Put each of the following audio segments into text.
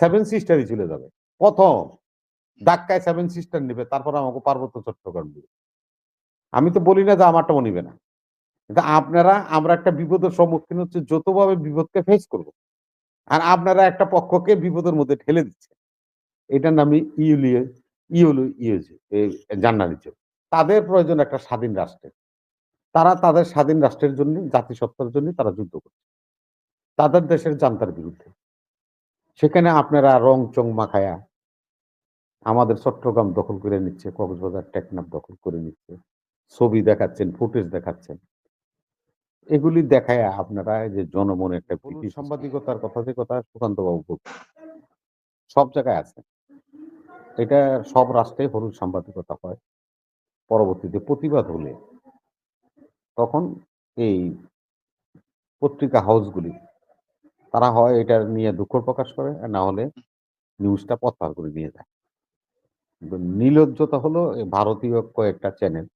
Seven সিস্টারই চলে যাবে। প্রথম। ধাক্কায় সেভেন সিস্টার নেবে তারপর আমাকে পার্বত্য চট্টগ্রাম দিবে আমি তো বলি না যে আমারটাও নিবে না। কিন্তু আপনারা আমরা একটা বিপদের সম্মুখীন হচ্ছে যতভাবে বিপদকে ফেস করব। আর আপনারা একটা পক্ষকে বিপদের মধ্যে ঠেলে দিচ্ছে এটার নামই ইউলিয়ে ইউলু ইউজি জার্নালিজম। তাদের প্রয়োজন একটা স্বাধীন রাষ্ট্রের তারা তাদের স্বাধীন রাষ্ট্রের জন্য জাতিসত্তার জন্য তারা যুদ্ধ করছে। তাদের দেশের জান্তার বিরুদ্ধে। সেখানে আপনারা রং চং মাখায়া আমাদের চট্টগ্রাম দখল করে নিচ্ছে কক্সবাজার টেকনাফ দখল করে নিচ্ছে ছবি দেখাচ্ছেন ফুটেজ দেখাচ্ছেন। এগুলি দেখায় আপনারা যে জনমনে একটা সাংবাদিকতার কথা যে কথা সুকান্ত বাবু বলছেন। সব জায়গায় আছে। এটা সব রাষ্ট্রে হলুদ সাংবাদিকতা হয়। পরবর্তীতে প্রতিবাদ হলে তখন এই পত্রিকা হাউসগুলি তারা হয় এটা নিয়ে দুঃখ প্রকাশ করে আর না হলে নিউজটা প্রত্যাহার করে নিয়ে যায় নির্লজ্জতা হলো ভারতীয় কয়েকটা চ্যানেল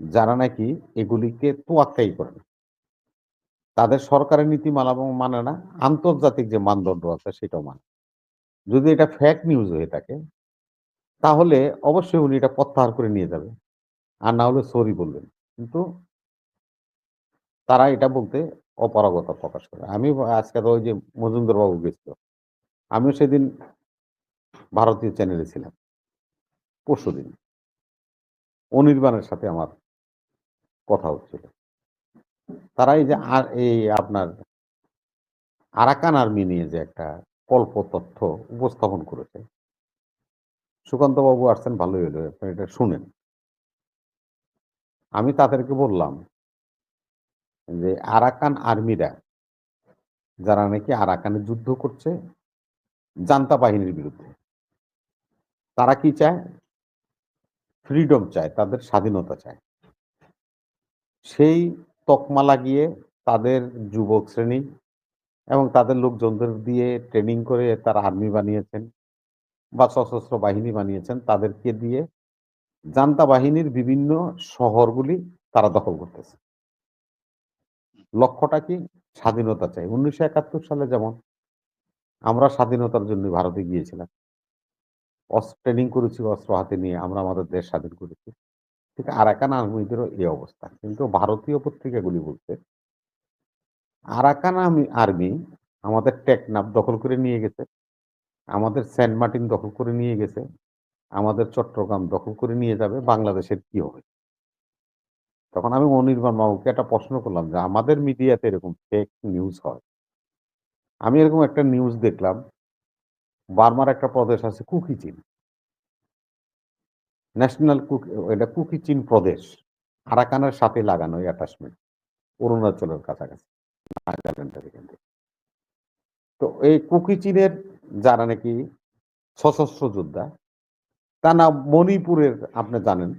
যারা নাকি এগুলিকে তোয়াক্কাই করে না। তাদের সরকারের নীতিমালা মানে না, আন্তর্জাতিক যে মানদণ্ড আছে সেটাও মানে। যদি এটা ফ্যাক নিউজ হয়ে থাকে, তাহলে অবশ্যই উনি এটা প্রত্যাহার করে নিয়ে যাবে। আর না হলে সরি বলবেন। কিন্তু তারা এটা বলতে অপারগতা প্রকাশ করে। আমি আজকে ওই যে মজুমদার বাবু গেছিল, আমিও সেদিন ভারতীয় চ্যানেলে ছিলাম, পরশু দিন। অনির্বাণের সাথে আমার কথা হচ্ছিল। তারা এই যে আর এই আপনার আরাকান আর্মি নিয়ে যে একটা কল্প তথ্য উপস্থাপন করেছে সুকান্ত বাবু আসছেন, ভালোই হলো, আপনি এটা শুনেন। আমি তাদেরকে বললাম যে আরাকান আর্মিরা, যারা নাকি আরাকানে যুদ্ধ করছে জান্তা বাহিনীর বিরুদ্ধে, তারা কি চায়? ফ্রিডম চায়, তাদের স্বাধীনতা চায়। সেই তকমা লাগিয়ে তাদের যুবক শ্রেণি এবং তাদের লোকজনদের দিয়ে ট্রেনিং করে তারা আর্মি বানিয়েছেন বা সশস্ত্র বাহিনী বানিয়েছেন, তাদেরকে দিয়ে জান্তা বাহিনীর বিভিন্ন শহরগুলি তারা দখল করতেছে। লক্ষ্যটা কি? স্বাধীনতা চাই। উনিশশো একাত্তর সালে যেমন আমরা স্বাধীনতার জন্য ভারতে গিয়েছিলাম। অস্ত্র ট্রেনিং করেছি অস্ত্র হাতে নিয়ে, আমরা আমাদের দেশ স্বাধীন করেছি। ঠিক আরাকান আর্মিদেরও এই অবস্থা। কিন্তু ভারতীয় পত্রিকাগুলি বলছে আরাকান আর্মি আমাদের টেকনাফ দখল করে নিয়ে গেছে। আমাদের সেন্ট মার্টিন দখল করে নিয়ে গেছে। আমাদের চট্টগ্রাম দখল করে নিয়ে যাবে। বাংলাদেশের কি হবে? তখন আমি অনির্বাণ বাবুকে একটা প্রশ্ন করলাম যে, আমাদের মিডিয়াতে এরকম ফেক নিউজ হয়? আমি এরকম একটা নিউজ দেখলাম, বার্মার একটা প্রদেশ আছে কুকি চীন ন্যাশনাল কুকি এটা কুকি চীন প্রদেশ, আরাকানের সাথে লাগানো অ্যাটাচমেন্ট অরুণাচলের কাছাকাছি। তো এই কুকি চীনের যারা নাকি সশস্ত্র যোদ্ধা তা না মণিপুরের, আপনি জানেন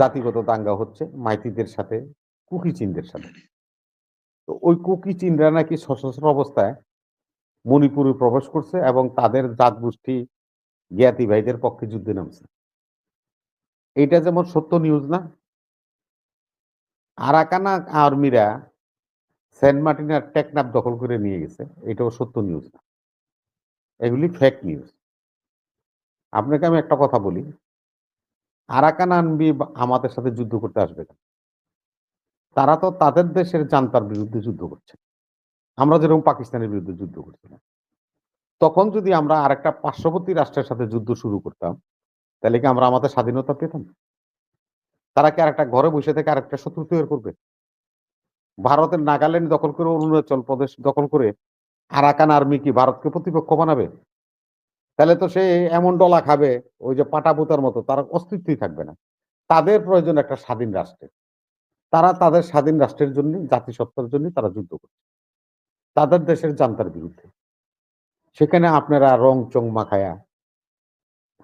জাতিগত দাঙ্গা হচ্ছে, মাইতিদের সাথে, কুকি চীনদের সাথে। তো ওই কুকি চীনরা নাকি সশস্ত্র অবস্থায় মণিপুরে প্রবেশ করছে এবং তাদের জাত গোষ্ঠী জ্ঞাতি ভাইদের পক্ষে যুদ্ধে নামছে। এটা যেমন সত্য নিউজ না, আরাকানা আর্মিরা সেন্ট মার্টিন আর টেকনাফ দখল করে নিয়ে গেছে, এটাও সত্য নিউজ না। এগুলি ফেক নিউজ আপনাকে আমি একটা কথা বলি আরাকান আনবি আমাদের সাথে যুদ্ধ করতে আসবে না তারা তো তাদের দেশের জান্তার বিরুদ্ধে যুদ্ধ করছে। আমরা যেরকম পাকিস্তানের বিরুদ্ধে যুদ্ধ করছিলাম। তখন যদি আমরা আরেকটা পার্শ্ববর্তী রাষ্ট্রের সাথে যুদ্ধ শুরু করতাম, তাহলে কি আমরা আমাদের স্বাধীনতা পেতাম? তারা কি আরেকটা ঘরে বসে থেকে আরেকটা শত্রু তৈরি করবে? ভারতের নাগাল্যান্ড দখল করে অরুণাচল প্রদেশ দখল করে আরাকান আর্মি কি ভারতকে প্রতিপক্ষ বানাবে? তাহলে তো সে এমন ডলা খাবে, ওই যে পাটাপুতার মতো, তার অস্তিত্বই থাকবে না। তাদের প্রয়োজন একটা স্বাধীন রাষ্ট্রের তারা তাদের স্বাধীন রাষ্ট্রের জন্য, জাতিসত্তার জন্য তারা যুদ্ধ করছে। তাদের দেশের জান্তার বিরুদ্ধে। সেখানে আপনারা রং চং মাখায়া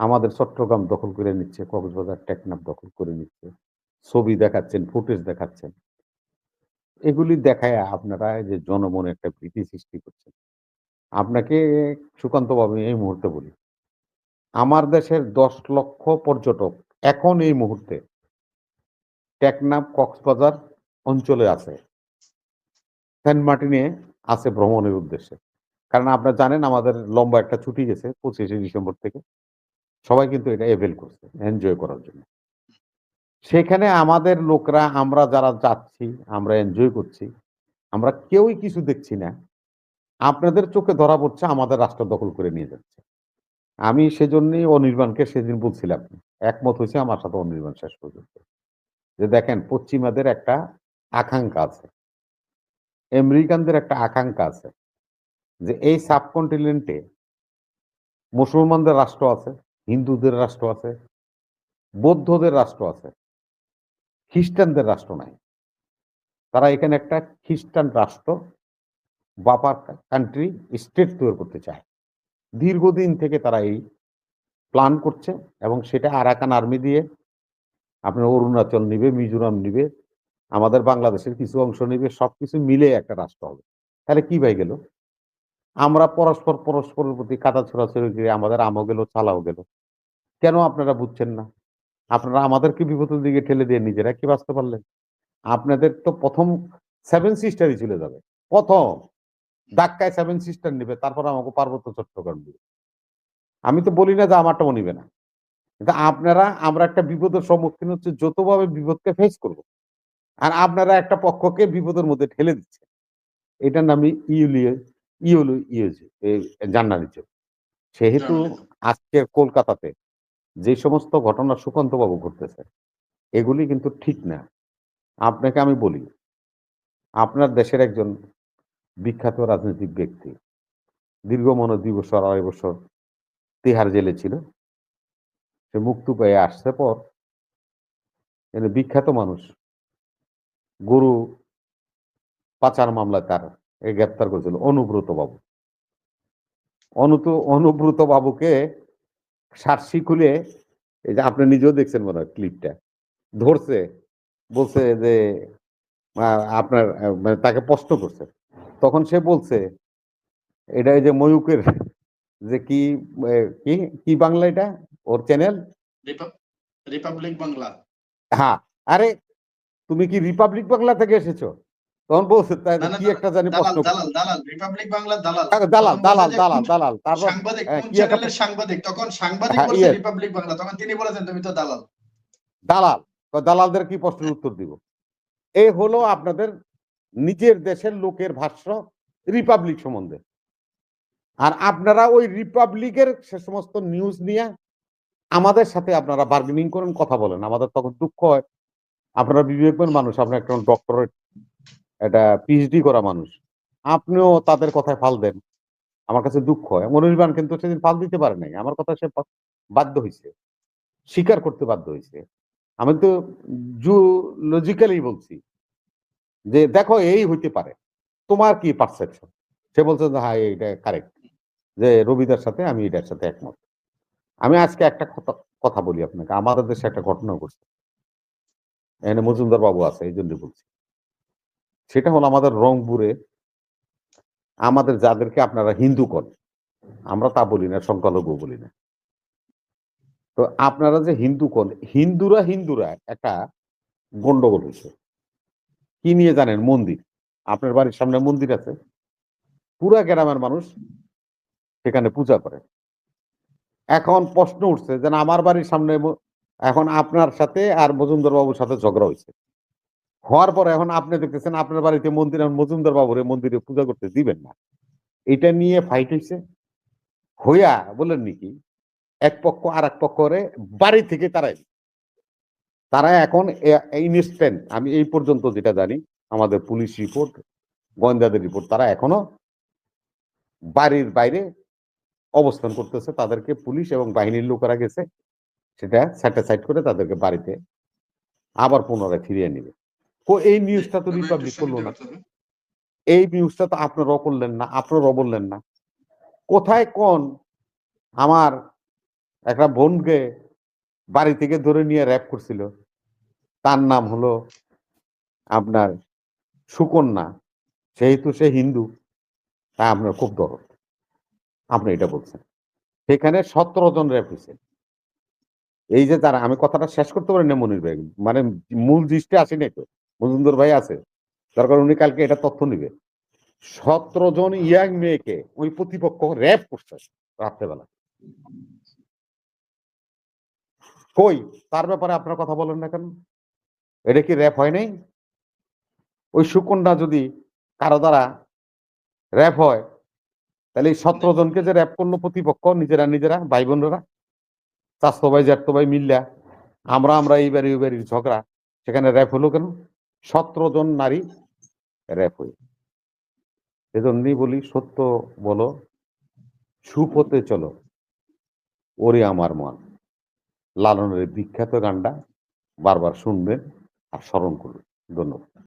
আমাদের চট্টগ্রাম দখল করে নিচ্ছে, কক্সবাজার টেকনাফ দখল করে নিচ্ছে, ছবি দেখাচ্ছেন, ফুটেজ দেখাচ্ছেন। এগুলি দেখায় আপনারা যে জনমনে একটা ভীতি সৃষ্টি করছেন। আপনাকে সুকান্ত বাবু এই মুহূর্তে বলি। আমার দেশের দশ লক্ষ পর্যটক এখন এই মুহূর্তে টেকনাফ কক্সবাজার অঞ্চলে আছে। সেন্ট মার্টিনে আছে ভ্রমণের উদ্দেশ্যে। কারণ আপনারা জানেন আমাদের লম্বা একটা ছুটি গেছে পঁচিশে ডিসেম্বর থেকে। সবাই কিন্তু এটা এভেল করছে এনজয় করার জন্য। সেখানে আমাদের লোকরা, আমরা যারা যাচ্ছি, আমরা এনজয় করছি, আমরা কেউই কিছু দেখছি না। আপনাদের চোখে ধরা পড়ছে, আমাদের রাষ্ট্র দখল করে নিয়ে যাচ্ছে। আমি সেজন্যই অনির্বাণকে সেদিন বলছিলাম, একমত হয়েছে, আমার সাথে অনির্বাণ শেষ পর্যন্ত। যে দেখেন, পশ্চিমাদের একটা আকাঙ্ক্ষা আছে। আমেরিকানদের একটা আকাঙ্ক্ষা আছে যে এই সাবকন্টিনেন্টে মুসলমানদের রাষ্ট্র আছে, হিন্দুদের রাষ্ট্র আছে, বৌদ্ধদের রাষ্ট্র আছে, খ্রিস্টানদের রাষ্ট্র নাই। তারা এখানে একটা খ্রিস্টান রাষ্ট্র বাপার কান্ট্রি স্টেট তৈরি করতে চায়। দীর্ঘদিন থেকে তারা এই প্ল্যান করছে এবং সেটা আরাকান আর্মি দিয়ে আপনার অরুণাচল নিবে, মিজোরাম নিবে, আমাদের বাংলাদেশের কিছু অংশ নিবে, সবকিছু মিলে একটা রাষ্ট্র হবে। তাহলে কি ভাই গেল? আমরা পরস্পর পরস্পরের প্রতি কাটা ছোড়াছড়ি করে আমাদের আমও গেল, চালাও গেল। কেন আপনারা বুঝছেন না? আপনারা আমাদেরকে বিপদের দিকে ঠেলে দিয়ে নিজেরা কি বাঁচতে পারলেন? আপনাদের তো প্রথম সেভেন সিস্টারই চলে যাবে। প্রথম। ধাক্কায় সেভেন সিস্টার নিবে তারপর আমাকে পার্বত্য চট্টগ্রাম দিবে। আমি তো বলি না যে আমারটাও নিবে না। কিন্তু আপনারা আমরা একটা বিপদের সম্মুখীন হচ্ছে যতভাবে বিপদকে ফেস করব। আর আপনারা একটা পক্ষকে বিপদের মধ্যে ঠেলে দিচ্ছে। এটার নামই ইউলিয়ে ইউলু ইউজি জার্নালিজম। সেহেতু Journalism। আজকে কলকাতাতে যে সমস্ত ঘটনা সুকান্ত বাবু ঘটতেছে এগুলি কিন্তু ঠিক না। আপনাকে আমি বলি আপনার দেশের একজন বিখ্যাত রাজনৈতিক ব্যক্তি। দীর্ঘ মনে দুই বছর, আড়াই বছর তিহার জেলে ছিল। সে মুক্তি পেয়ে আসছে পর এনে বিখ্যাত মানুষ, গরু পাচার মামলায় তার গ্রেপ্তার করেছিল অনুব্রত বাবু অনুত অনুব্রত বাবুকে সার্সি খুলে, এই যে আপনি নিজেও দেখছেন মনে হয় ক্লিপটা, ধরছে, বলছে যে আপনার মানে তাকে প্রশ্ন করছে। তখন সে বলছে এটা যে ময়ূকের যে কি কি কি বাংলা এটা? ওর চ্যানেল রিপাব- রিপাবলিক বাংলা হ্যাঁ আরে তুমি কি রিপাবলিক বাংলা থেকে এসেছ? তখন বলছে তাই কি একটা জানি প্রশ্ন দালাল দালাল রিপাবলিক বাংলা দালাল। দালাল দালাল দালাল দালাল তারপর সাংবাদিক কি একটা- সাংবাদিক? তখন সাংবাদিক হ্যাঁ, বলছে রিপাবলিক বাংলা তখন তিনি বলেছেন তুমি তো দালাল। দালাল তো দালালদের কি প্রশ্নের উত্তর দিব? এই হলো আপনাদের নিজের দেশের লোকের ভাষ্য রিপাবলিক সম্বন্ধে। আর আপনারা ওই রিপাবলিকের সে সমস্ত নিউজ নিয়ে আমাদের সাথে আপনারা বার্গেনিং করেন, কথা বলেন। আমাদের তখন দুঃখ হয়। আপনারা বিবেকবান মানুষ আপনার একটা ডক্টরেট এটা পিএইচডি করা মানুষ। আপনিও তাদের কথায় ফাল দেন। আমার কাছে দুঃখ হয়। মনির্বাণ কিন্তু সেদিন ফাল দিতে পারে নাই। আমার কথা সে বাধ্য হয়েছে স্বীকার করতে বাধ্য হয়েছে আমি তো জুলজিক্যালি বলছি। যে দেখো এই হইতে পারে। তোমার কি পারসেপশন সে বলছে যে হ্যাঁ এইটা কারেক্ট যে রবিদার সাথে আমি এটার সাথে একমত। আমি আজকে একটা কথা বলি আপনাকে। আমাদের দেশে একটা ঘটনা ঘটছে। এখানে মজুমদার বাবু আছে, এই জন্য বলছি। সেটা হলো আমাদের রংপুরে আমাদের যাদেরকে আপনারা হিন্দু করেন, আমরা তা বলি না, সংখ্যালঘু বলি না। তো আপনারা যে হিন্দু কোন, হিন্দুরা হিন্দুরা একটা গন্ডগোল হয়েছে। কি নিয়ে জানেন? মন্দির। আপনার বাড়ির সামনে মন্দির আছে। পুরা গ্রামের মানুষ সেখানে পূজা করে। এখন প্রশ্ন উঠছে যে আমার বাড়ির সামনে এখন আপনার সাথে আর মজুমদার বাবুর সাথে ঝগড়া হয়েছে। হওয়ার পরে এখন আপনি দেখতেছেন আপনার বাড়িতে মন্দির, এখন মজুমদার বাবুরে মন্দিরে পূজা করতে দিবেন না। এটা নিয়ে ফাইট হয়েছে। হইয়া বলেন নাকি, এক পক্ষ আর এক পক্ষরে বাড়ি থেকে তারাই তারা এখন ইনস্ট্যান্ট আমি এই পর্যন্ত যেটা জানি আমাদের পুলিশ রিপোর্ট গোয়েন্দাদের রিপোর্ট তারা এখনও বাড়ির বাইরে অবস্থান করতেছে। তাদেরকে পুলিশ এবং বাহিনীর লোকেরা গেছে সেটা স্যাটিসফাইড করে তাদেরকে বাড়িতে আবার পুনরায় ফিরিয়ে নিবে। তো এই নিউজটা তো রিপাবলিক করল না। এই নিউজটা তো আপনারাও করলেন না আপনারাও বললেন না। কোথায় কোন আমার একটা বোনকে বাড়ি থেকে ধরে নিয়ে র্যাপ করছিল। তার নাম হলো আপনার সুকন্যা। যেহেতু সে হিন্দু তা আপনার খুব দরদ। আপনি এটা বলছেন। সেখানে সতেরো জন র্যাপ হয়েছে। এই যে তারা আমি কথাটা শেষ করতে পারি না মনির ভাই? মানে মূল দৃষ্টি আসেনি তো? মজুমদার ভাই আছে। দরকার উনি কালকে এটা তথ্য নিবে। সতেরো জন ইয়াং মেয়েকে ওই প্রতিপক্ষ র্যাপ করছে রাত্রেবেলা। কই? তার ব্যাপারে আপনার কথা বলেন না কেন? এটা কি র্যাপ হয় নাই? ওই সুকন্যা যদি কারও দ্বারা র্যাপ হয় তাহলে এই সতেরো জনকে যে র্যাপ করল প্রতিপক্ষ নিজেরা নিজেরা ভাই বোনেরা চাষতো ভাই জ্যাঠতো ভাই মিল্লা আমরা আমরা এই বাড়ি ওই বাড়ির ঝগড়া সেখানে র্যাপ হলো কেন? সতেরো জন নারী র্যাপ হয়ে এজন্যই বলি সত্য বলো সুপথে চলো ওরে আমার মন। লালনের বিখ্যাত গানটা বারবার শুনবেন আর স্মরণ করবেন। ধন্যবাদ।